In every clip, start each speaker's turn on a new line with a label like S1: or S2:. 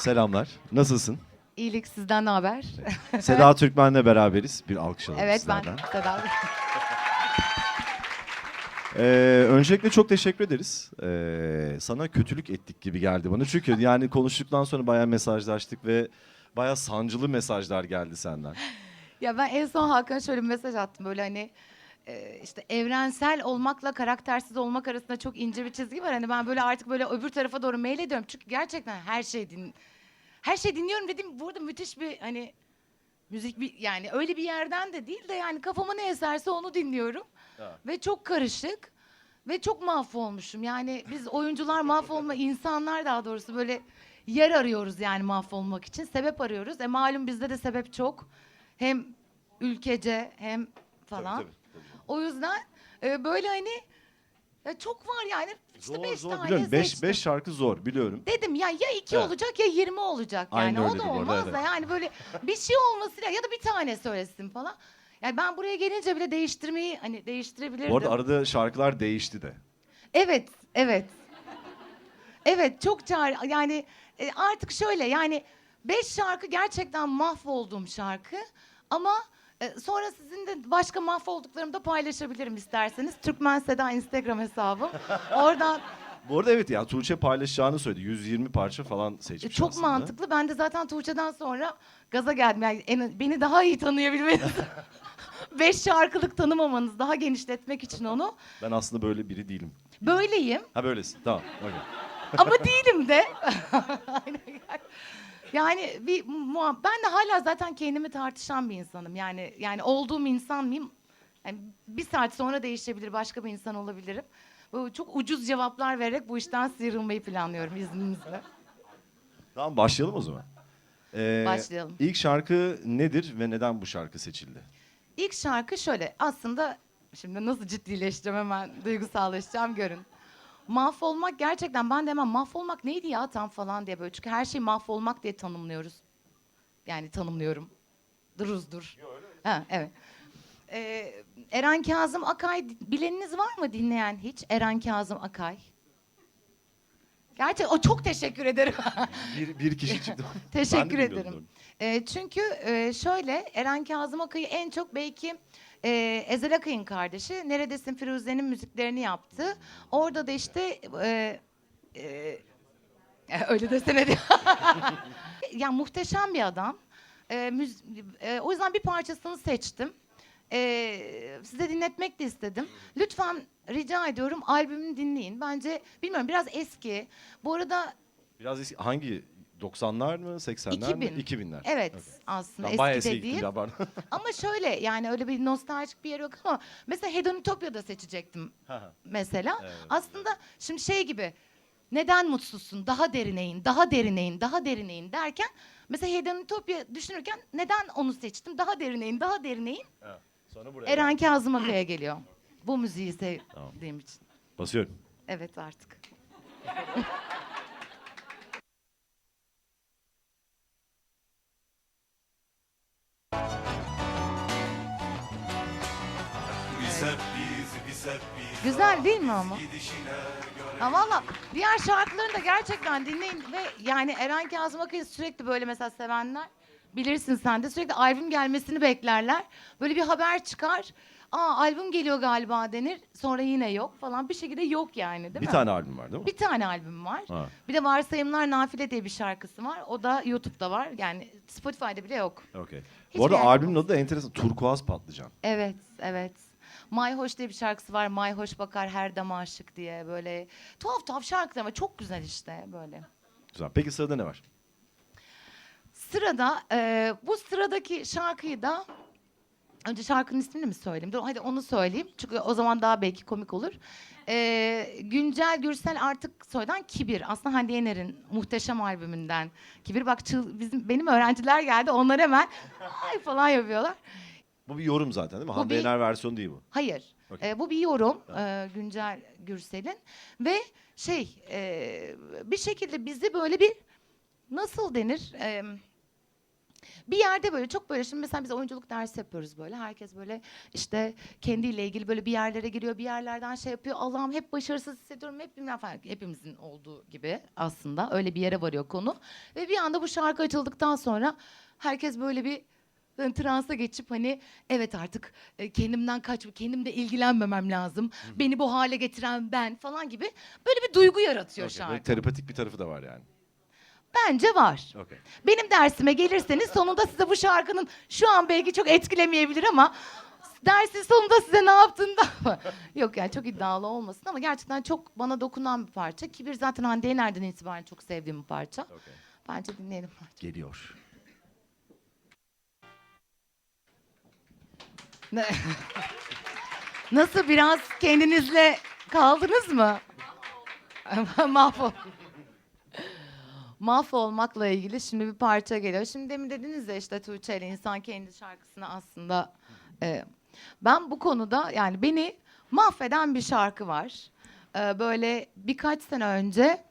S1: Selamlar. Nasılsın?
S2: İyilik sizden ne haber?
S1: Seda Türkmen'le beraberiz. Bir alkış alalım
S2: evet ben
S1: sizlerden.
S2: Seda.
S1: Ee, öncelikle çok teşekkür ederiz. Ee, sana kötülük ettik gibi geldi bana. Çünkü yani konuştuktan sonra bayağı mesajlaştık ve bayağı sancılı mesajlar geldi senden.
S2: ya ben en son Hakan'a şöyle bir mesaj attım böyle hani e, işte evrensel olmakla karaktersiz olmak arasında çok ince bir çizgi var. Hani ben böyle artık böyle öbür tarafa doğru mail ediyorum. Çünkü gerçekten her şey din her şey dinliyorum dedim. Burada müthiş bir hani müzik bir yani öyle bir yerden de değil de yani kafama ne eserse onu dinliyorum.
S1: Ha.
S2: Ve çok karışık ve çok mahvolmuşum. Yani biz oyuncular mahvolma, insanlar daha doğrusu böyle yer arıyoruz yani mahvolmak için. Sebep arıyoruz. E malum bizde de sebep çok. Hem ülkece hem falan.
S1: Tabii, tabii.
S2: O yüzden e, böyle hani ya çok var yani. İşte
S1: Zor
S2: beş
S1: zor
S2: tane
S1: biliyorum. Beş,
S2: seçtim.
S1: beş şarkı zor biliyorum.
S2: Dedim ya ya iki
S1: Evet.
S2: olacak ya yirmi olacak yani.
S1: Aynen
S2: o da
S1: bu arada,
S2: olmaz
S1: evet.
S2: da yani böyle bir şey olması ya da bir tane söylesin falan. Yani ben buraya gelince bile değiştirmeyi hani değiştirebilirdim.
S1: Bu arada arada şarkılar değişti de.
S2: Evet, evet. Evet, çok çağır yani e, artık şöyle yani beş şarkı gerçekten mahvolduğum şarkı ama sonra sizin de başka mahvolduklarımı da paylaşabilirim isterseniz. Türkmen Seda Instagram hesabım. Oradan
S1: Bu arada evet ya Tuğçe paylaşacağını söyledi. 120 parça falan seçmiş
S2: E, çok
S1: aslında.
S2: mantıklı. Ben de zaten Tuğçe'den sonra gaza geldim. Yani en- beni daha iyi tanıyabilmeniz. Beş şarkılık tanımamanız, daha genişletmek için onu.
S1: Ben aslında böyle biri değilim.
S2: Böyleyim.
S1: Ha böylesin. Tamam. okey.
S2: Ama değilim de. Aynen. Yani bir muha- ben de hala zaten kendimi tartışan bir insanım. Yani yani olduğum insan mıyım? Yani bir saat sonra değişebilir, başka bir insan olabilirim. Bu çok ucuz cevaplar vererek bu işten sıyrılmayı planlıyorum izninizle.
S1: Tamam başlayalım o zaman. Ee,
S2: Başlayalım.
S1: İlk şarkı nedir ve neden bu şarkı seçildi?
S2: İlk şarkı şöyle. Aslında şimdi nasıl ciddileşeceğim hemen duygusallaşacağım görün. Mahvolmak gerçekten ben de hemen mahvolmak neydi ya tam falan diye böyle. Çünkü her şeyi mahvolmak diye tanımlıyoruz. Yani tanımlıyorum. Duruz dur. Ha, evet. Ee, Eren Kazım Akay bileniniz var mı dinleyen hiç? Eren Kazım Akay. Gerçi o çok teşekkür ederim.
S1: Bir, bir kişi çıktı.
S2: Teşekkür ederim. E, çünkü e, şöyle Eren Kazım Akay'ı en çok belki e, Ezel Akay'ın kardeşi Neredesin Firuze'nin müziklerini yaptı. Orada da işte e, e, öyle desene diye. ya muhteşem bir adam. E, müz- e, o yüzden bir parçasını seçtim. E, size dinletmek de istedim. Lütfen rica ediyorum albümünü dinleyin. Bence bilmiyorum biraz eski. Bu arada
S1: Biraz eski, hangi 90'lar mı 80'ler mi?
S2: 2000.
S1: 2000'ler.
S2: evet aslında
S1: Ben bayağı
S2: eski de değil.
S1: ya.
S2: Ama şöyle yani öyle bir nostaljik bir yer yok ama mesela Hedonitopya'da seçecektim mesela.
S1: Evet,
S2: Aslında şimdi şey gibi neden mutsuzsun? Daha derine in, daha derine in, daha derine in derken mesela Hedonitopya düşünürken neden onu seçtim? Daha derine in, daha derine in.
S1: Ha, Sonra buraya.
S2: Eren Kazım Akaya geliyor. Bu müziği
S1: Tamam.
S2: sevdiğim için.
S1: Basıyorum.
S2: Evet artık. Güzel değil mi ama? Ha valla diğer şarkılarını da gerçekten dinleyin ve yani Eren Kazım Akay'ı sürekli böyle mesela sevenler bilirsin sen de sürekli albüm gelmesini beklerler. Böyle bir haber çıkar. Aa albüm geliyor galiba denir. Sonra yine yok falan. Bir şekilde yok yani değil
S1: bir
S2: mi?
S1: tane albüm var değil mi?
S2: Bir tane albüm var.
S1: Ha.
S2: Bir de Varsayımlar Nafile diye bir şarkısı var. O da YouTube'da var. Yani Spotify'da bile yok.
S1: Okey.
S2: Hiçbir
S1: Bu arada
S2: yerde
S1: albümün adı da enteresan. Turkuaz Patlıcan.
S2: Evet, evet. Mayhoş diye bir şarkısı var. Mayhoş bakar her dama aşık diye böyle tuhaf tuhaf şarkılar ama çok güzel işte böyle.
S1: Güzel. Peki sırada ne var?
S2: Sırada e, bu sıradaki şarkıyı da önce şarkının ismini mi söyleyeyim? Dur hadi onu söyleyeyim. Çünkü o zaman daha belki komik olur. E, Güncel Gürsel artık soydan Kibir. Aslında Hande Yener'in muhteşem albümünden. Kibir bak çıl, bizim benim öğrenciler geldi. Onlar hemen ay falan yapıyorlar.
S1: Bu bir yorum zaten değil mi?
S2: Bu
S1: Hande
S2: bir-
S1: Yener versiyonu değil bu.
S2: Hayır.
S1: Okey.
S2: Ee, bu bir yorum e, Güncel Gürsel'in ve şey e, bir şekilde bizi böyle bir nasıl denir? E, bir yerde böyle çok böyle şimdi mesela biz oyunculuk dersi yapıyoruz böyle. Herkes böyle işte kendiyle ilgili böyle bir yerlere giriyor, bir yerlerden şey yapıyor. Allah'ım hep başarısız hissediyorum, hep bilmem falan. Hepimizin olduğu gibi aslında öyle bir yere varıyor konu. Ve bir anda bu şarkı açıldıktan sonra herkes böyle bir hani transa geçip hani evet artık e, kendimden kaç, kendimle ilgilenmemem lazım. Beni bu hale getiren ben falan gibi böyle bir duygu yaratıyor
S1: Okey,
S2: şarkı.
S1: böyle terapetik bir tarafı da var yani.
S2: Bence var.
S1: Okey.
S2: Benim dersime gelirseniz sonunda size bu şarkının şu an belki çok etkilemeyebilir ama dersin sonunda size ne yaptığında yok yani çok iddialı olmasın ama gerçekten çok bana dokunan bir parça. Kibir zaten Hande'yi nereden itibaren çok sevdiğim bir parça.
S1: Okey.
S2: Bence dinleyelim.
S1: Geliyor.
S2: Nasıl biraz kendinizle kaldınız mı? Mahvol. Mahvolmakla ilgili şimdi bir parça geliyor. Şimdi demin dediniz ya işte Tuğçe ile insan kendi şarkısını aslında e, ben bu konuda yani beni mahveden bir şarkı var. E, böyle birkaç sene önce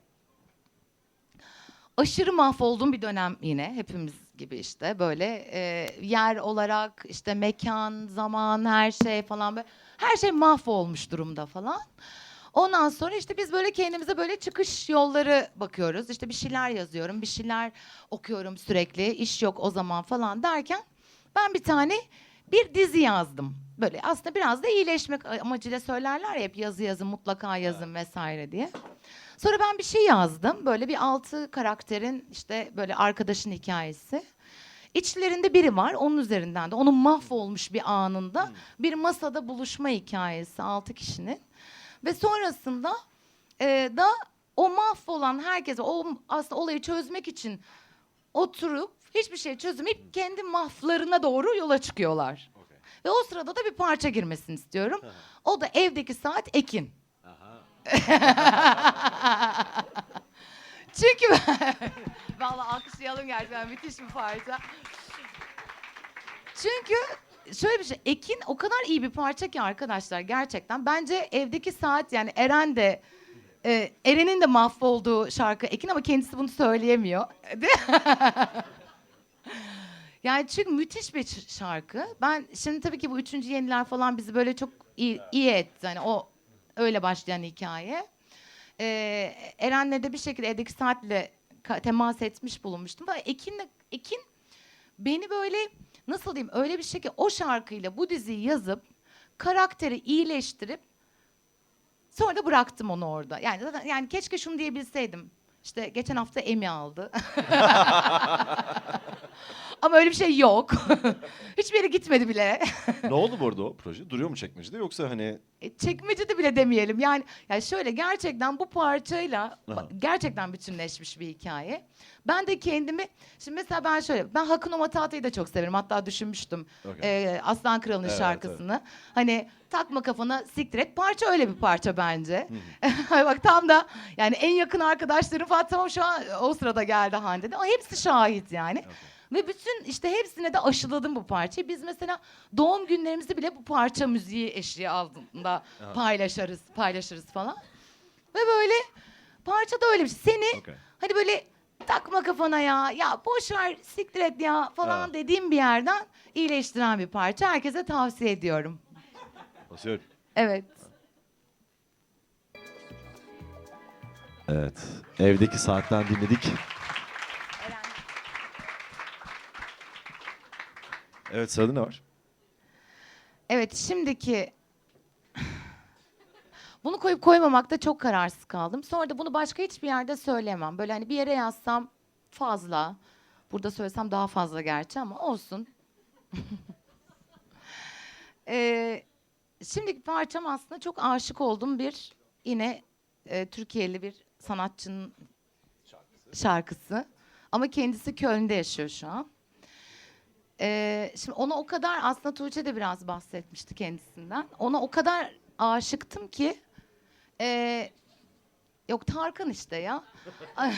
S2: aşırı mahvolduğum bir dönem yine hepimiz gibi işte böyle e, yer olarak işte mekan, zaman, her şey falan böyle her şey mahvolmuş durumda falan. Ondan sonra işte biz böyle kendimize böyle çıkış yolları bakıyoruz. İşte bir şeyler yazıyorum, bir şeyler okuyorum sürekli. iş yok o zaman falan derken ben bir tane bir dizi yazdım. Böyle aslında biraz da iyileşmek amacıyla söylerler ya hep yazı yazın mutlaka yazın vesaire diye. Sonra ben bir şey yazdım. Böyle bir altı karakterin işte böyle arkadaşın hikayesi. İçlerinde biri var. Onun üzerinden de onun mahvolmuş bir anında bir masada buluşma hikayesi altı kişinin. Ve sonrasında e, da o mahvolan herkese o aslında olayı çözmek için oturup hiçbir şey çözmeyip kendi mahflarına doğru yola çıkıyorlar. Ve o sırada da bir parça girmesini istiyorum. O da evdeki saat Ekin. Çünkü vallahi alkışlayalım gerçekten müthiş bir parça. Çünkü şöyle bir şey Ekin o kadar iyi bir parça ki arkadaşlar gerçekten. Bence evdeki saat yani Eren de e, Eren'in de mahvolduğu şarkı Ekin ama kendisi bunu söyleyemiyor. Yani çünkü müthiş bir şarkı. Ben şimdi tabii ki bu üçüncü yeniler falan bizi böyle çok iyi, iyi etti. Hani o öyle başlayan hikaye. Ee, Eren'le de bir şekilde evdeki saatle temas etmiş bulunmuştum. Ama Ekin'le, Ekin beni böyle nasıl diyeyim öyle bir ki o şarkıyla bu diziyi yazıp karakteri iyileştirip sonra da bıraktım onu orada. Yani zaten yani keşke şunu diyebilseydim. İşte geçen hafta Emmy aldı. Ama öyle bir şey yok. Hiçbir yere gitmedi bile.
S1: ne oldu bu arada o proje? Duruyor mu çekmecede yoksa hani
S2: E, Çekmecede bile demeyelim. Yani yani şöyle gerçekten bu parçayla
S1: Aha.
S2: gerçekten bütünleşmiş bir hikaye. Ben de kendimi şimdi mesela ben şöyle ben Hakun Matata'yı da çok severim. Hatta düşünmüştüm.
S1: Okey.
S2: e, Aslan Kralı'nın
S1: Evet,
S2: şarkısını. Hani takma kafana siktir et. Parça öyle bir parça bence. Bak tam da yani en yakın arkadaşlarım falan tamam şu an o sırada geldi Hande de. Ama hepsi şahit yani. Ve bütün işte hepsine de aşıladım bu parçayı. Biz mesela doğum günlerimizi bile bu parça müziği eşliği altında paylaşırız, paylaşırız falan. Ve böyle parça da öyle bir şey. Seni
S1: Okey.
S2: hani böyle takma kafana ya, ya boş ver siktir et ya falan
S1: Evet.
S2: dediğim bir yerden iyileştiren bir parça. Herkese tavsiye ediyorum.
S1: basıyorum.
S2: Evet.
S1: Evet. Evdeki saatten dinledik. Evet sırada ne var?
S2: Evet şimdiki bunu koyup koymamakta çok kararsız kaldım. Sonra da bunu başka hiçbir yerde söyleyemem. Böyle hani bir yere yazsam fazla. Burada söylesem daha fazla gerçi ama olsun. ee, şimdiki parçam aslında çok aşık olduğum bir yine e, Türkiye'li bir sanatçının şarkısı. Ama kendisi Köln'de yaşıyor şu an. Ee, şimdi ona o kadar aslında Tuğçe de biraz bahsetmişti kendisinden. Ona o kadar aşıktım ki ee, yok Tarkan işte ya.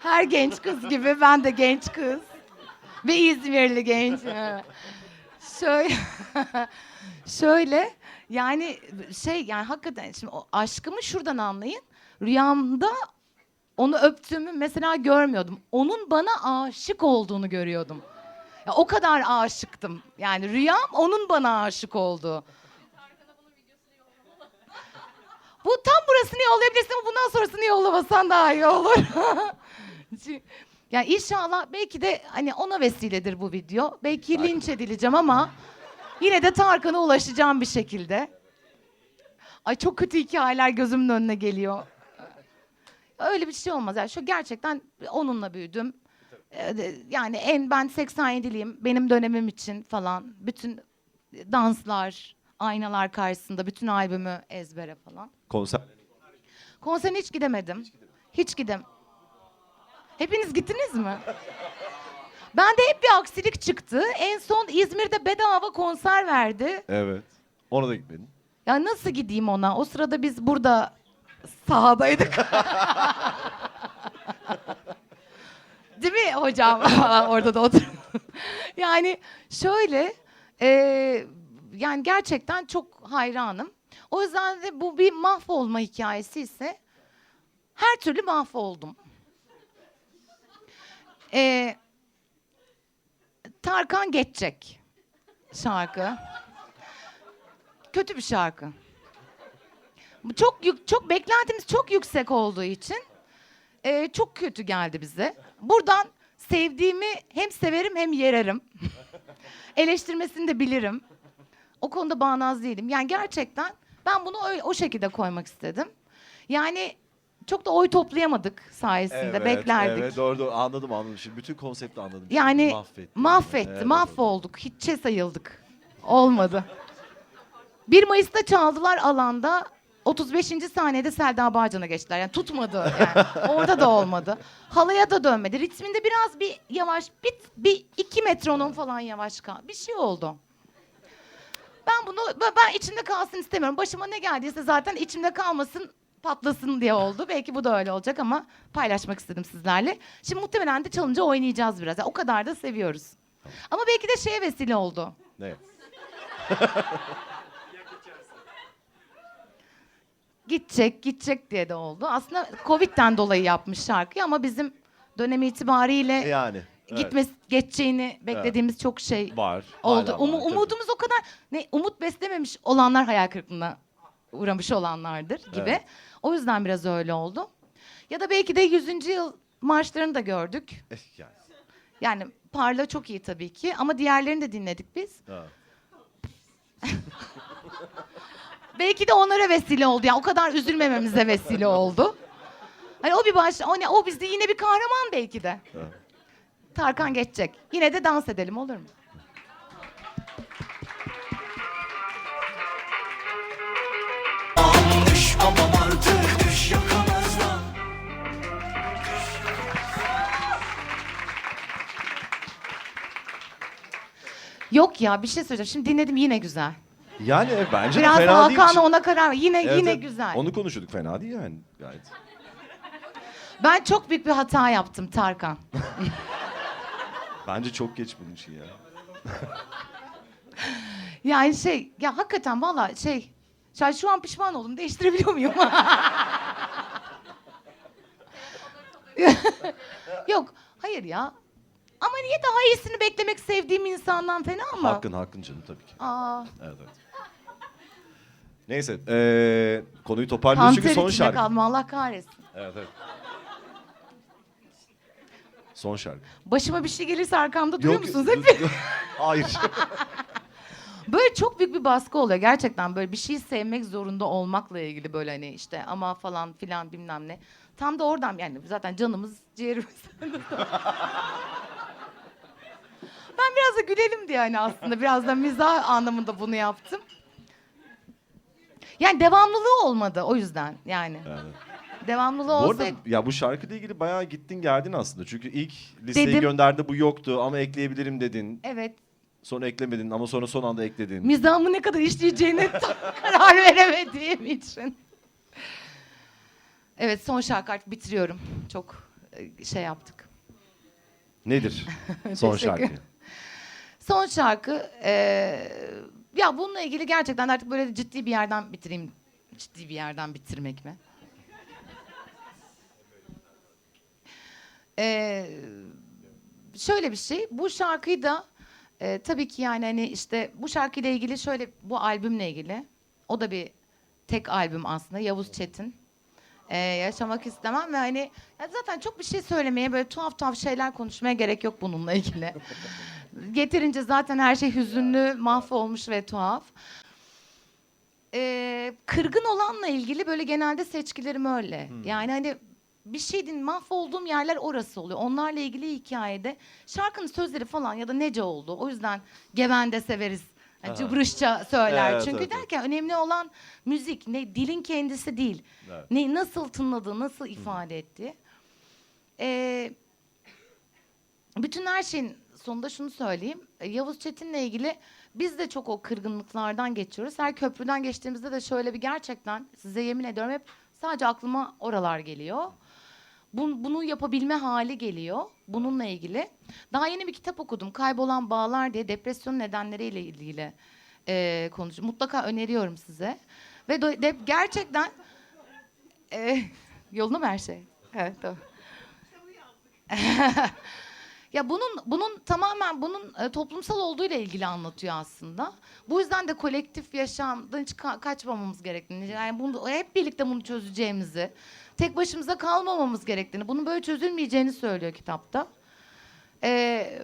S2: Her genç kız gibi ben de genç kız. Ve İzmirli genç. şöyle şöyle yani şey yani hakikaten şimdi o aşkımı şuradan anlayın. Rüyamda onu öptüğümü mesela görmüyordum. Onun bana aşık olduğunu görüyordum. Ya o kadar aşıktım. Yani rüyam onun bana aşık olduğu. Bu tam burasını yollayabilirsin ama bundan sonrasını yollamasan daha iyi olur. yani inşallah belki de hani ona vesiledir bu video. Belki linç edileceğim ama yine de Tarkan'a ulaşacağım bir şekilde. Ay çok kötü hikayeler gözümün önüne geliyor. Öyle bir şey olmaz. Yani şu gerçekten onunla büyüdüm. Ee, de- Yani en ben 87'liyim. Benim dönemim için falan bütün danslar, aynalar karşısında bütün albümü ezbere falan.
S1: Konser.
S2: Konserine hiç gidemedim. Hiç gidim. Hepiniz gittiniz mi? Bende hep bir aksilik çıktı. En son İzmir'de bedava konser verdi.
S1: Evet. Ona da gitmedin.
S2: Ya nasıl gideyim ona? O sırada biz burada sahadaydık. Değil mi hocam? Orada da otur. yani şöyle, e, yani gerçekten çok hayranım. O yüzden de bu bir mahvolma hikayesi ise her türlü mahvoldum. E, Tarkan geçecek şarkı. Kötü bir şarkı. Çok yük, çok beklentimiz çok yüksek olduğu için e, çok kötü geldi bize. Buradan sevdiğimi hem severim hem yererim. Eleştirmesini de bilirim. O konuda bağnaz değilim. Yani gerçekten ben bunu öyle, o şekilde koymak istedim. Yani çok da oy toplayamadık sayesinde beklerdik.
S1: Evet doğru doğru anladım anladım. Şimdi bütün konsepti anladım.
S2: Yani
S1: Mahvetti.
S2: mahvetti,
S1: Evet,
S2: mahvolduk. Hiççe sayıldık. Olmadı. 1 Mayıs'ta çaldılar alanda. 35. saniyede Selda Bağcan'a geçtiler. Yani tutmadı yani. Orada da olmadı. Halaya da dönmedi. Ritminde biraz bir yavaş, bir, bir iki metronom falan yavaş kal. Bir şey oldu. Ben bunu, ben- içimde kalsın istemiyorum. Başıma ne geldiyse zaten içimde kalmasın, patlasın diye oldu. Belki bu da öyle olacak ama paylaşmak istedim sizlerle. Şimdi muhtemelen de çalınca oynayacağız biraz. Yani o kadar da seviyoruz. Ama belki de şeye vesile oldu.
S1: Ne?
S2: Gidecek, gidecek diye de oldu. Aslında Covid'den dolayı yapmış şarkıyı ama bizim dönem itibariyle
S1: Yani. evet.
S2: gitmesi geçeceğini beklediğimiz çok şey
S1: Var.
S2: oldu.
S1: hala
S2: Umu-
S1: var, tabii.
S2: umudumuz o kadar ne umut beslememiş olanlar hayal kırıklığına uğramış olanlardır gibi.
S1: Evet.
S2: O yüzden biraz öyle oldu. Ya da belki de 100. yıl marşlarını da gördük.
S1: Eh, yani.
S2: Yani Parla çok iyi tabii ki ama diğerlerini de dinledik biz.
S1: Ha.
S2: Belki de onlara vesile oldu. Yani o kadar üzülmememize vesile oldu. Hani o bir baş, o ne, o bizde yine bir kahraman belki de. Tarkan geçecek. Yine de dans edelim olur mu? Yok ya bir şey söyleyeceğim. Şimdi dinledim yine güzel.
S1: Yani bence de
S2: Biraz
S1: fena
S2: da
S1: değil.
S2: Hakan'la ona karar ver. Yine
S1: Evet,
S2: yine
S1: evet.
S2: güzel.
S1: Onu konuşuyorduk fena değil yani gayet.
S2: Ben çok büyük bir hata yaptım Tarkan.
S1: Bence çok geç bunun için ya.
S2: Yani şey ya hakikaten valla şey an- şu an pişman oldum. Değiştirebiliyor muyum? Yok hayır ya. Ama niye daha iyisini beklemek sevdiğim insandan fena mı?
S1: Hakkın hakkın canım tabii ki.
S2: Aa,
S1: Evet evet. Neyse eee, konuyu toparlıyoruz çünkü
S2: panter
S1: son
S2: içinde
S1: şarkı.
S2: kaldım Allah kahretsin.
S1: Evet evet. Son şarkı.
S2: Başıma bir şey gelirse arkamda duruyor musunuz hep?
S1: Hayır.
S2: Böyle çok büyük bir baskı oluyor gerçekten böyle bir şeyi sevmek zorunda olmakla ilgili böyle hani işte ama falan filan bilmem ne. Tam da oradan yani zaten canımız ciğerimiz. ben biraz da gülelim diye hani aslında biraz da mizah anlamında bunu yaptım. Yani devamlılığı olmadı o yüzden yani.
S1: Yani.
S2: Devamlılığı
S1: Bu arada
S2: olsaydı
S1: ya bu şarkıyla ilgili bayağı gittin geldin aslında. Çünkü ilk listeyi
S2: Dedim.
S1: gönderdi bu yoktu ama ekleyebilirim dedin.
S2: evet
S1: Sonra eklemedin ama sonra son anda ekledin.
S2: mizahımı ne kadar işleyeceğine tam karar veremediğim için. Evet son şarkı artık bitiriyorum. Çok e, şey yaptık.
S1: Nedir son
S2: Teşekkür.
S1: şarkı?
S2: Son şarkı e, ya bununla ilgili gerçekten artık böyle ciddi bir yerden bitireyim. Ciddi bir yerden bitirmek mi? Ee, şöyle bir şey. Bu şarkıyı da e, tabii ki yani hani işte bu şarkıyla ilgili şöyle bu albümle ilgili. O da bir tek albüm aslında Yavuz Çetin. Ee, yaşamak istemem ve hani ya zaten çok bir şey söylemeye böyle tuhaf tuhaf şeyler konuşmaya gerek yok bununla ilgili. Getirince zaten her şey hüzünlü, mahvolmuş ve tuhaf. Ee, kırgın olanla ilgili böyle genelde seçkilerim öyle. Yani hani bir şeyin mahvolduğum yerler orası oluyor. Onlarla ilgili hikayede şarkının sözleri falan ya da nece oldu. O yüzden Gevende severiz. Yani cıbrışça söyler.
S1: Evet,
S2: Çünkü
S1: evet, evet.
S2: derken önemli olan müzik, ne dilin kendisi değil.
S1: Evet.
S2: Ne nasıl tınladığı, nasıl ifade ettiği. Ee, bütün her şeyin sonunda şunu söyleyeyim. E, Yavuz Çetin'le ilgili biz de çok o kırgınlıklardan geçiyoruz. Her köprüden geçtiğimizde de şöyle bir gerçekten size yemin ediyorum hep sadece aklıma oralar geliyor. Bun- bunu yapabilme hali geliyor bununla ilgili. Daha yeni bir kitap okudum. Kaybolan Bağlar diye depresyon nedenleriyle ilgili e, konuşuyor. Mutlaka öneriyorum size. Ve do- de- gerçekten e, yolunda mı her şey? Evet tamam. Ya bunun bunun tamamen bunun e, toplumsal olduğuyla ilgili anlatıyor aslında. Bu yüzden de kolektif yaşamdan hiç ka- kaçmamamız gerektiğini, yani bunu hep birlikte bunu çözeceğimizi, tek başımıza kalmamamız gerektiğini, bunun böyle çözülmeyeceğini söylüyor kitapta. Ee,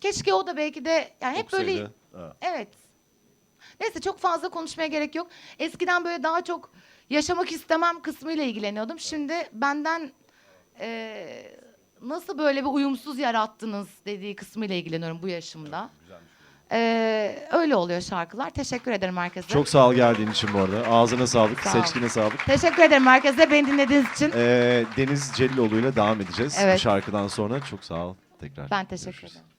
S2: keşke o da belki de yani hep böyle.
S1: Evet.
S2: Evet. Neyse çok fazla konuşmaya gerek yok. Eskiden böyle daha çok yaşamak istemem kısmıyla ilgileniyordum. Şimdi benden eee, nasıl böyle bir uyumsuz yarattınız dediği kısmıyla ilgileniyorum bu yaşımda. Eee, öyle oluyor şarkılar. Teşekkür ederim herkese.
S1: Çok sağ ol geldiğin için bu arada. Ağzına sağlık,
S2: Sağ ol.
S1: seçkine sağlık.
S2: Teşekkür ederim herkese beni dinlediğiniz için.
S1: Ee, Deniz Celiloğlu'yla devam edeceğiz.
S2: Evet.
S1: Bu şarkıdan sonra çok sağ ol tekrar.
S2: ben teşekkür
S1: Görüşürüz.
S2: ederim.